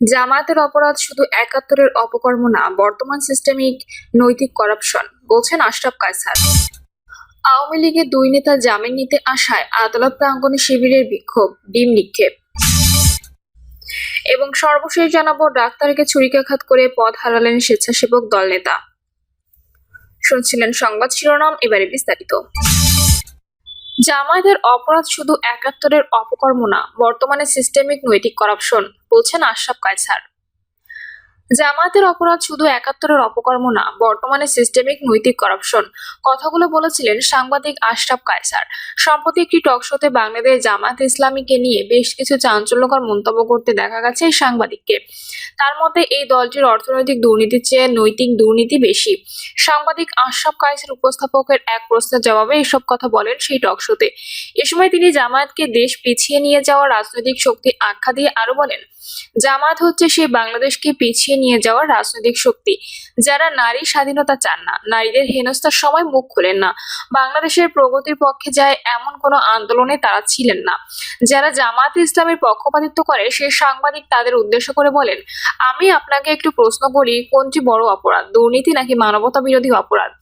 জামায়াতের অপরাধ শুধু একাত্তরের অপকর্ম না, বর্তমান সিস্টেমিক নৈতিক করাপশন বলছেন আশরাফ কায়সার। আওয়ামী লীগের দুই নেতা জামিন নিতে আসায় আদালত প্রাঙ্গণে শিবিরের বিক্ষোভ, ডিম নিক্ষেপ। এবং সর্বশেষ জানাব, ডাক্তারকে ছুরিকাঘাত করে পথ হারালেন স্বেচ্ছাসেবক দল নেতা। শুনছিলেন সংবাদ শিরোনাম, এবারে বিস্তারিত। জামায়াতের অপরাধ শুধু একাত্তরের অপকর্ম না বর্তমানে সিস্টেমিক নৈতিক করাপশন বলছেন আশরাফ কায়সার। জামায়াতের অপরাধ শুধু একাত্তরের অপকর্ম না, বর্তমানে সিস্টেমিক নৈতিক করাপশন কথাগুলো বলেছিলেন সাংবাদিক আশরাফ কায়সার। সম্প্রতি একটি টক শোতে বাংলাদেশ জামায়াত ইসলামীকে নিয়ে বেশ কিছু চাঞ্চল্যকর মন্তব্য করতে দেখা গেছে এই সাংবাদিককে। তার মধ্যে এই দলটির অর্থনৈতিক দুর্নীতির চেয়ে নৈতিক দুর্নীতি বেশি। সাংবাদিক আশরাফ কায়েসের উপস্থাপকের এক প্রশ্নের জবাবে এসব কথা বলেন সেই টক শোতে এ সময় তিনি জামায়াতকে দেশ পিছিয়ে নিয়ে যাওয়া রাজনৈতিক শক্তি আখ্যা দিয়ে আরও বলেন, জামায়াত হচ্ছে সেই বাংলাদেশকে পিছিয়ে নিয়ে যাওয়ার রাজনৈতিক শক্তি। যারা নারী স্বাধীনতা চান না, নারীদের হেনস্থার সময় মুখ খুলেন না। বাংলাদেশের প্রগতির পক্ষে যায় এমন কোনো আন্দোলনে তারা ছিলেন না। যারা জামায়াত ইসলামের পক্ষপাতিত্ব করে সেই সাংবাদিক তাদের উদ্দেশ্য করে বলেন, আমি আপনাকে একটু প্রশ্ন করি, কোনটি বড় অপরাধ? দুর্নীতি নাকি মানবতা বিরোধী অপরাধ?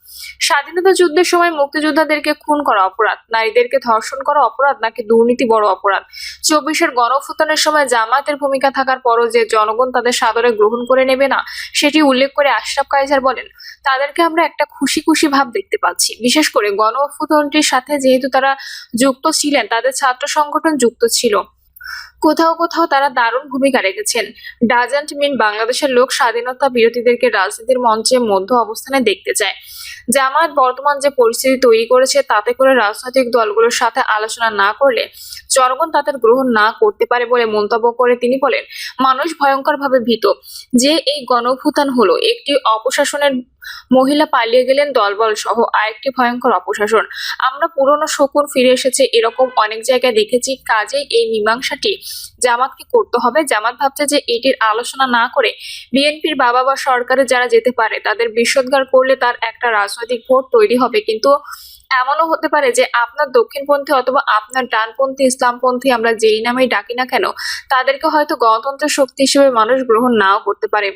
স্বাধীনতা যুদ্ধের সময় মুক্তিযোদ্ধাদেরকে খুন করা অপরাধ, নারীদেরকে ধর্ষণ করা অপরাধ নাকি দুর্নীতি বড় অপরাধ? চব্বিশের গণফুতানের সময় জামায়াতের ভূমিকা থাকার পরও যে জনগণ তাদের সাদরে গ্রহণ করে নেবে না, সেটি উল্লেখ করে আশরাফ কাইজার বলেন, তাদেরকে আমরা একটা খুশি খুশি ভাব দেখতে পাচ্ছি। বিশেষ করে গণ অভ্যুত্থানটির সাথে যেহেতু তারা যুক্ত ছিলেন, তাদের ছাত্র সংগঠন যুক্ত ছিল। কোথাও কোথাও তারা দারুণ ভূমিকা রেখেছেন। ডাজেন্ট মিন বাংলাদেশের লোক স্বাধীনতা বিরোধীদেরকে রাজনীতির মঞ্চে মধ্য অবস্থানে দেখতে চায়। জামায়াত বর্তমান যে পরিস্থিতি তৈরি করেছে, তাতে করে রাজনৈতিক দলগুলোর সাথে আলোচনা না করলে জনগণ তাদের গ্রহণ না করতে পারে বলে মন্তব্য করে তিনি বলেন, মানুষ ভয়ঙ্করভাবে ভীত। যে এই গণভূতান হলো, একটি অপশাসনের মহিলা পালিয়ে গেলেন দলবল সহ আরেকটি ভয়ঙ্কর অপশাসন। আমরা পুরনো শকুন ফিরে এসেছে, এরকম অনেক জায়গায় দেখেছি। কাজেই এই মীমাংসাটি জামাতকে করতে হবে। জামাত ভাবছে যে এটির আলোচনা না করে বিএনপির বাবা বা সরকারে যারা যেতে পারে, তাদের বিষোদ্গার করলে তার একটা রাজনৈতিক ভোট তৈরি হবে। কিন্তু এমনও হতে পারে যে আপনার দক্ষিণপন্থী অথবা আপনার ডানপন্থী, ইসলামপন্থী আমরা যেই নামেই ডাকি না কেন, তাদেরকে হয়তো গণতন্ত্র শক্তি হিসেবে মানুষ গ্রহণ নাও করতে পারে।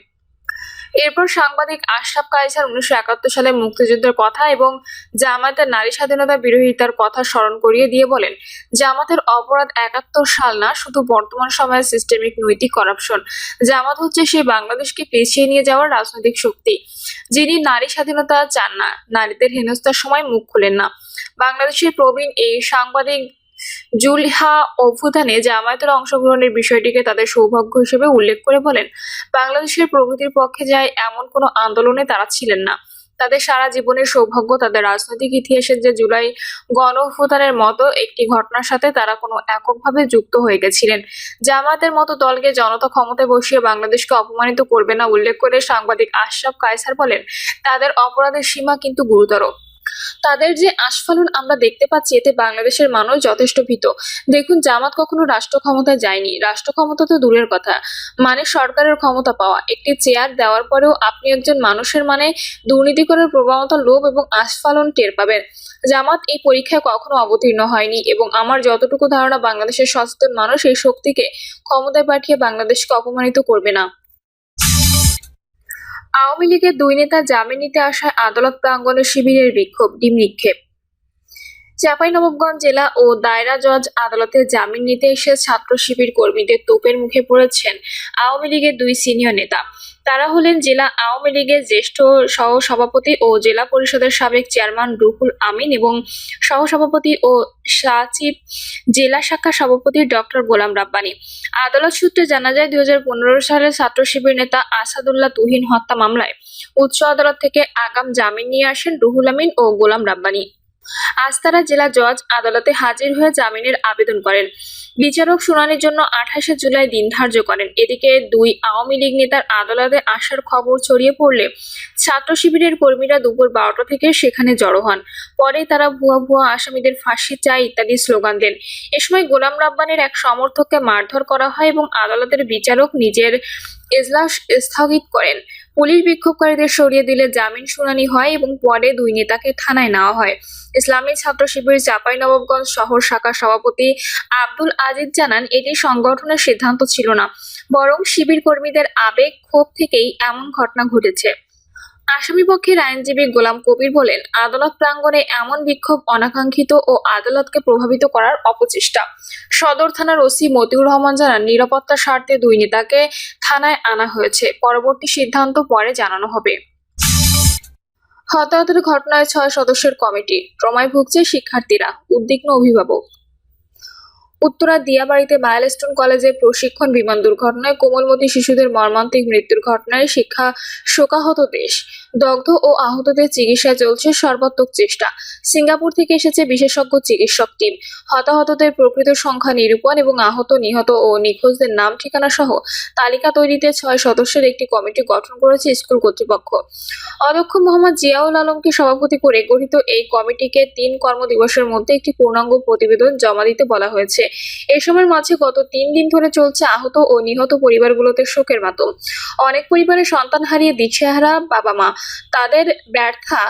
এরপর সাংবাদিক আশরাফ কায়সার উনিশশো একাত্তর সালে মুক্তিযুদ্ধের কথা এবং জামাতের নারী স্বাধীনতা বিরোধিতার কথা স্মরণ করিয়ে দিয়ে বলেন, জামাতের অপরাধ একাত্তর সাল না, শুধু বর্তমান সময়ের সিস্টেমিক নৈতিক করাপশন জামাত হচ্ছে সেই বাংলাদেশকে পেছিয়ে নিয়ে যাওয়ার রাজনৈতিক শক্তি। যিনি নারী স্বাধীনতা চান না, নারীদের হেনস্থার সময় মুখ খোলেন না। বাংলাদেশের প্রবীণ এই সাংবাদিক জুলহা অভ্যুত্থানে জামায়াতের অংশগ্রহণের বিষয়টিকে তাদের সৌভাগ্য হিসেবে উল্লেখ করে বলেন, বাংলাদেশের প্রগতির পক্ষে যায় এমন কোনো আন্দোলনে তারা ছিলেন না। তাদের সারা জীবনের সৌভাগ্য তাদের রাজনৈতিক ইতিহাসের যে জুলাই গণ অভ্যুত্থানের মতো একটি ঘটনার সাথে তারা কোনো এককভাবে যুক্ত হয়ে গেছিলেন। জামায়াতের মতো দলকে জনতা ক্ষমতায় বসিয়ে বাংলাদেশকে অপমানিত করবে না উল্লেখ করে সাংবাদিক আশরাফ কায়সার বলেন, তাদের অপরাধের সীমা কিন্তু গুরুতর। তাদের যে আস্ফালন আমরা দেখতে পাচ্ছি, এতে বাংলাদেশের মানুষ যথেষ্ট ভীত। দেখুন, জামাত কখনো রাষ্ট্র ক্ষমতায় যায়নি। রাষ্ট্র ক্ষমতা তো দূরের কথা। মানে সরকারের ক্ষমতা পাওয়া। একটি চেয়ার দেওয়ার পরেও আপনি একজন মানুষের মানে দুর্নীতি করার প্রবণতা লোভ এবং আস্ফালন টের পাবেন। জামাত এই পরীক্ষায় কখনো অবতীর্ণ হয়নি এবং আমার যতটুকু ধারণা, বাংলাদেশের সচেতন মানুষ এই শক্তিকে ক্ষমতায় পাঠিয়ে বাংলাদেশকে অপমানিত করবে না। আওয়ামী লীগের দুই নেতা জামিন নিতে আসায় আদালত প্রাঙ্গণে শিবিরের বিক্ষোভ ডিম নিক্ষেপ। চাঁপাইনবাবগঞ্জ জেলা ও দায়রা জজ আদালতে জামিন নিতে এসে ছাত্র শিবির কর্মীদের তোপের মুখে পড়েছেন আওয়ামী লীগের দুই সিনিয়র নেতা। তারা হলেন জেলা আওয়ামী লীগের জ্যেষ্ঠ সহ সভাপতি ও জেলা পরিষদের সাবেক চেয়ারম্যান রুহুল আমিন এবং সহসভাপতি ও সচিব জেলা শাখা সভাপতি ডক্টর গোলাম রাব্বানি। আদালত সূত্রে জানা যায়, দুই হাজার পনেরো সালে ছাত্র শিবির নেতা আসাদুল্লাহ তুহিন হত্যা মামলায় উচ্চ আদালত থেকে আগাম জামিন নিয়ে আসেন রুহুল আমিন ও গোলাম রাব্বানি। আজ তারা জেলা জজ আদালতে হাজির হয়ে জামিনের আবেদন করেন। বিচারক শুনানির জন্য আঠাশে জুলাই দিন ধার্য করেন। এদিকে দুই আওয়ামী লীগ নেতার আদালতে আসার খবর ছড়িয়ে পড়লে ছাত্র শিবিরের কর্মীরা দুপুর বারোটা থেকে সেখানে জড়ো হন। পরে তারা ভুয়া ভুয়া আসামিদের ফাঁসি চাই ইত্যাদি স্লোগান দেন। এ সময় গোলাম রাব্বানের এক সমর্থককে মারধর করা হয় এবং আদালতের বিচারক নিজের এজলাস স্থগিত করেন। পুলিশ বিক্ষোভকারীদের সরিয়ে দিলে জামিন শুনানি হয় এবং পরে দুই নেতাকে থানায় নেওয়া হয়। ইসলামী ছাত্র শিবির চাঁপাইনবাবগঞ্জ শহর শাখার সভাপতি আব্দুল আজিজ জানান, এটি সংগঠনের সিদ্ধান্ত ছিল না। বরং শিবির কর্মীদের আবেগ ক্ষোভ থেকেই এমন ঘটনা ঘটেছে। আসামি পক্ষের আইনজীবী গোলাম কবির বলেন, আদালত প্রাঙ্গণে এমন বিক্ষোভ অনাকাঙ্ক্ষিত ও আদালতকে প্রভাবিত করার অপচেষ্টা। সদর থানার ওসি মতিউর রহমান জানান নিরাপত্তার স্বার্থে দুই নেতাকে থানায় আনা হয়েছে। পরবর্তী সিদ্ধান্ত পরে জানানো হবে। হতাহতের ঘটনায় ছয় সদস্যের কমিটি। ট্রমায় ভুগছে শিক্ষার্থীরা। উদ্বিগ্ন অভিভাবক। উত্তরা দিয়াবাড়িতে মাইলস্টোন কলেজে প্রশিক্ষণ বিমান দুর্ঘটনায় কোমলমতি শিশুদের মর্মান্তিক মৃত্যুর ঘটনায় শিক্ষা শোকাহত দেশ। দগ্ধ ও আহতদের চিকিৎসায় চলছে সর্বাত্মক চেষ্টা। সিঙ্গাপুর থেকে এসেছে বিশেষজ্ঞ চিকিৎসক টিম। হতাহতদের প্রকৃত সংখ্যা নিরূপণ এবং আহত, নিহত ও নিখোঁজদের নাম, ঠিকানা সহ তালিকা তৈরিতে ছয় সদস্যের একটি কমিটি গঠন করেছে স্কুল কর্তৃপক্ষ। অধ্যক্ষ মোহাম্মদ জিয়াউল আলমকে সভাপতি করে গঠিত এই কমিটিকে তিন কর্মদিবসের মধ্যে একটি পূর্ণাঙ্গ প্রতিবেদন জমা দিতে বলা হয়েছে। এ সময়ের মাঝে গত তিন দিন ধরে চলছে আহত ও নিহত পরিবারগুলোতে শোকের মাতম। অনেক পরিবারের সন্তান হারিয়ে দিশেহারা বাবা মা তাদের ব্যর্থা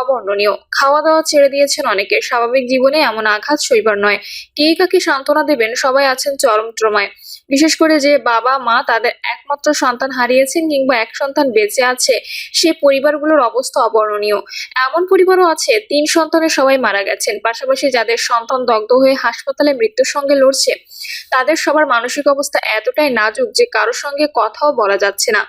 অবর্ণনীয়। খাওয়া দাওয়া ছেড়ে দিয়েছেন অনেকে। স্বাভাবিক জীবনে এমন আঘাত সইবার নয়। কে কাকে সান্ত্বনা দেবেন? সবাই আছেন চরম ট্রমায় বিশেষ করে যে বাবা, মা তাদের একমাত্র সন্তান হারিয়েছেন কিংবা এক সন্তান বেঁচে আছে, সে পরিবারগুলোর অবস্থা অবর্ণনীয়। এমন পরিবারও আছে, তিন সন্তানের সবাই মারা গেছেন। পাশাপাশি যাদের সন্তান দগ্ধ হয়ে হাসপাতালে মৃত্যুর সঙ্গে লড়ছে, তাদের সবার মানসিক অবস্থা এতটাই নাজুক যে কারোর সঙ্গে কথাও বলা যাচ্ছে না।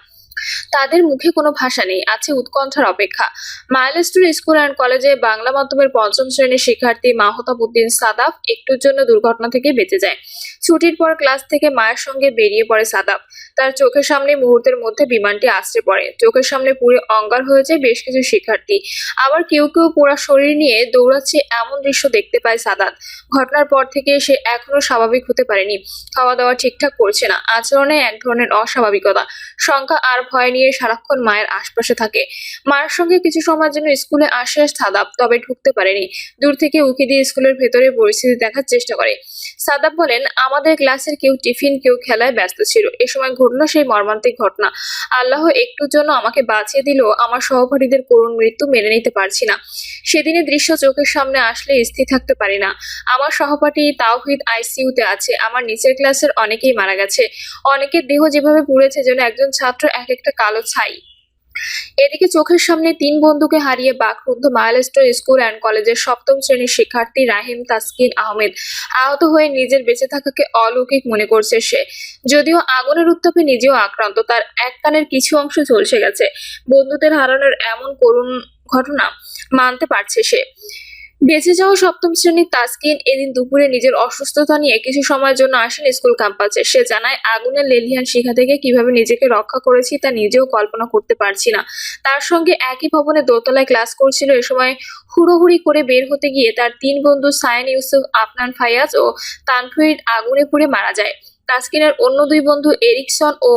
তাদের মুখে কোনো ভাষা নেই, আছে উৎকণ্ঠার অপেক্ষা। মাইলস্টোন স্কুল অ্যান্ড কলেজে বাংলা মাধ্যমের পঞ্চম শ্রেণির শিক্ষার্থী মাহতাব উদ্দিন সাদাফ একটুর জন্য দুর্ঘটনা থেকে বেঁচে যায়। ছুটির পর ক্লাস থেকে মায়ের সঙ্গে বেরিয়ে পড়ে সাদাফ তার চোখের সামনে মুহূর্তের মধ্যে বিমানটি আসতে পড়ে। চোখের সামনে পুরো অঙ্গার হয়ে যায় বেশ কিছু শিক্ষার্থী। আবার কেউ কেউ পোড়া শরীর নিয়ে দৌড়াচ্ছে এমন দৃশ্য দেখতে পায় সাদাত। ঘটনার পর থেকে সে এখনও স্বাভাবিক হতে পারেনি। খাওয়া দাওয়া ঠিকঠাক করছে না। আচরণে এক ধরনের অস্বাভাবিকতা। শঙ্কা আর ভয় নিয়ে সারাক্ষণ মায়ের আশপাশে থাকে। মায়ের সঙ্গে কিছু সময়ের জন্য স্কুলে আসে সাদাব, তবে ঢুকতে পারেনি। দূর থেকে উকি দিয়ে স্কুলের ভেতরে পরিস্থিতি দেখার চেষ্টা করে। সাদাব বলেন আমাদের ক্লাসের কেউ টিফিন, কেউ খেলায় ব্যস্ত ছিল। এ সময় ঘটলো সেই মর্মান্তিক ঘটনা। আল্লাহ একটুর জন্য আমাকে বাঁচিয়ে দিলেও আমার সহপাঠীদের করুণ মৃত্যু মেনে নিতে পারছি না। সেদিনের দৃশ্য চোখের সামনে আসলে স্থির থাকতে পারি না। আমার সহপাঠী তাওহিদ আইসিইউতে আছে, আমার নিচের ক্লাসের অনেকেই মারা গেছে। অনেকের দেহ যেভাবে পুড়েছে, যেন একজন ছাত্র এক একটা কালো ছাই। এদিকে চোখের সামনে তিন বন্ধুকে হারিয়ে বাকরুদ্ধ মাইলস্টোন স্কুল অ্যান্ড কলেজের সপ্তম শ্রেণির শিক্ষার্থী রাহিম তাসকিন আহমেদ আহত হয়ে নিজের বেঁচে থাকাকে অলৌকিক মনে করছে সে। যদিও আগুনের উত্তাপে নিজেও আক্রান্ত, তার এক কানের কিছু অংশ ঝলসে গেছে। বন্ধুদের হারানোর এমন করুণ ঘটনা মানতে পারছে সে। বেঁচে যাওয়া সপ্তম শ্রেণির তাসকিন এদিন দুপুরে নিজের অসুস্থতা নিয়ে কিছু সময়ের জন্য আসেন স্কুল ক্যাম্পাসে। সে জানায়, আগুনের লেলিহান শিখা থেকে কীভাবে নিজেকে রক্ষা করেছি তা নিজেও কল্পনা করতে পারছি না। তার সঙ্গে একই ভবনে দোতলায় ক্লাস করছিল। এ সময় হুড়োহুড়ি করে বের হতে গিয়ে তার তিন বন্ধু সায়েন ইউসুফ, আফনান ফায়াজ ও তানফির আগুনে পুড়ে মারা যায়। তাসকিনের অন্য দুই বন্ধু এরিকসন ও